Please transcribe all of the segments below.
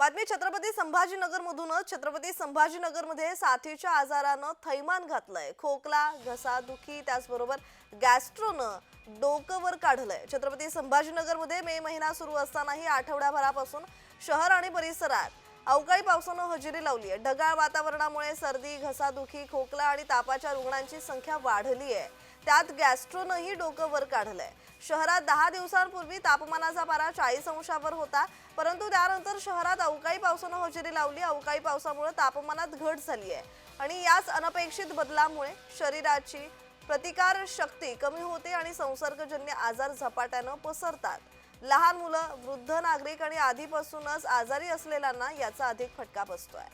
बातमी छत्रपती संभाजीनगरमधूनच छत्रपती संभाजीनगरमध्ये साथीच्या आजारानं थैमान घातलंय. खोकला घसा दुखी त्याचबरोबर गॅस्ट्रोनं डोकं वर काढलंय. छत्रपती संभाजीनगरमध्ये मे महिना सुरू असतानाही आठवड्याभरापासून शहर आणि परिसरात अवकाळी पावसानं हजेरी लावली आहे ढगाळ वातावरणामुळे सर्दी घसादुखी खोकला आणि तापाच्या रुग्णांची संख्या वाढली आहे त्यात गॅस्ट्रोनंही डोकं वर काढलंय. शहरात दहा दिवसांपूर्वी तापमानाचा पारा चाळीस अंशावर होता परंतु त्यानंतर शहरात अवकाळी पावसानं हजेरी लावली. अवकाळी पावसामुळे तापमानात घट झाली आहे आणि याच अनपेक्षित बदलामुळे शरीराची प्रतिकार शक्ती कमी होते आणि संसर्गजन्य आजार झपाट्यानं पसरतात. लहान मुलं वृद्ध नागरिक आणि आधीपासूनच आजारी असलेल्यांना याचा अधिक फटका बसतोय.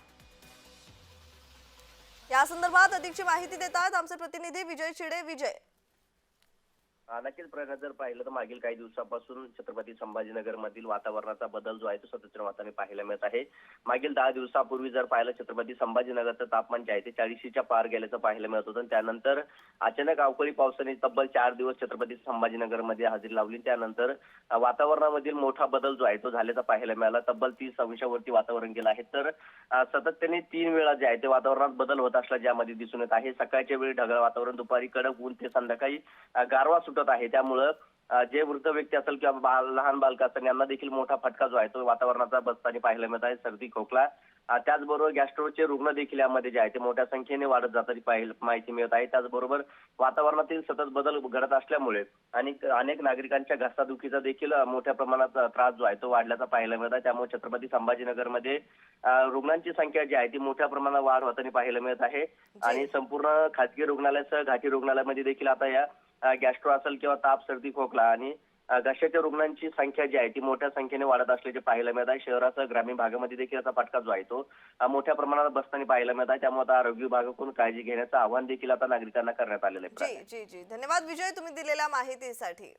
या संदर्भात अधिकची माहिती देतात आमचे प्रतिनिधी विजय चिडे विजय. नक्कीच प्रकाश जर पाहिलं तर मागील काही दिवसापासून छत्रपती संभाजीनगर मधील वातावरणाचा बदल जो आहे तो सतत वाताने पाहायला मिळत आहे. मागील दहा दिवसापूर्वी जर पाहिलं छत्रपती संभाजीनगरचं तापमान जे आहे ते चाळीशीच्या पार गेल्याचं पाहायला मिळत होतं. त्यानंतर अचानक अवकाळी पावसाने तब्बल चार दिवस छत्रपती संभाजीनगरमध्ये हजेरी लावली. त्यानंतर वातावरणामधील मोठा बदल जो आहे तो झाल्याचा पाहायला मिळाला. तब्बल तीस अंशावरती वातावरण गेलं आहे. तर सतत सातत्याने तीन वेळा जे आहे ते वातावरणात बदल होत असला ज्यामध्ये दिसून येत आहे. सकाळच्या वेळी ढगाळ वातावरण दुपारी कडक ऊन ते संध्याकाळी गारवा सुटत आहे. त्यामुळं जे वृद्ध व्यक्ती असेल किंवा बाल- लहान बालक असेल यांना देखील मोठा फटका जो आहे तो वातावरणाचा बसताना पाहायला मिळत आहे. सर्दी खोकला त्याचबरोबर गॅस्ट्रोचे रुग्ण देखील यामध्ये जे आहे ते मोठ्या संख्येने वाढत जाताना पाहायला माहिती मिळत आहे. त्याचबरोबर वातावरणातील सतत बदल घडत असल्यामुळे आणि अनेक नागरिकांच्या घसादुखीचा देखील मोठ्या प्रमाणात त्रास जो आहे तो वाढल्याचा पाहायला मिळत आहे. त्यामुळे छत्रपती संभाजीनगरमध्ये रुग्णांची संख्या जी आहे ती मोठ्या प्रमाणात वाढ होताना पाहायला मिळत आहे. आणि संपूर्ण खासगी रुग्णालयासह घाटी रुग्णालयामध्ये देखील आता या गॅस्ट्रो असेल किंवा ताप सर्दी खोकला आणि घशाच्या रुग्णांची संख्या जी आहे ती मोठ्या संख्येने वाढत असल्याचे पाहायला मिळत आहे. शहरासह ग्रामीण भागामध्ये देखील याचा फटका जो आहे तो मोठ्या प्रमाणात बसताना पाहायला मिळत आहे. त्यामुळे आता आरोग्य विभागाकडून काळजी घेण्याचं आवाहन देखील आता नागरिकांना करण्यात आलेलं आहे. जी जी जी. धन्यवाद विजय तुम्ही दिलेल्या माहितीसाठी.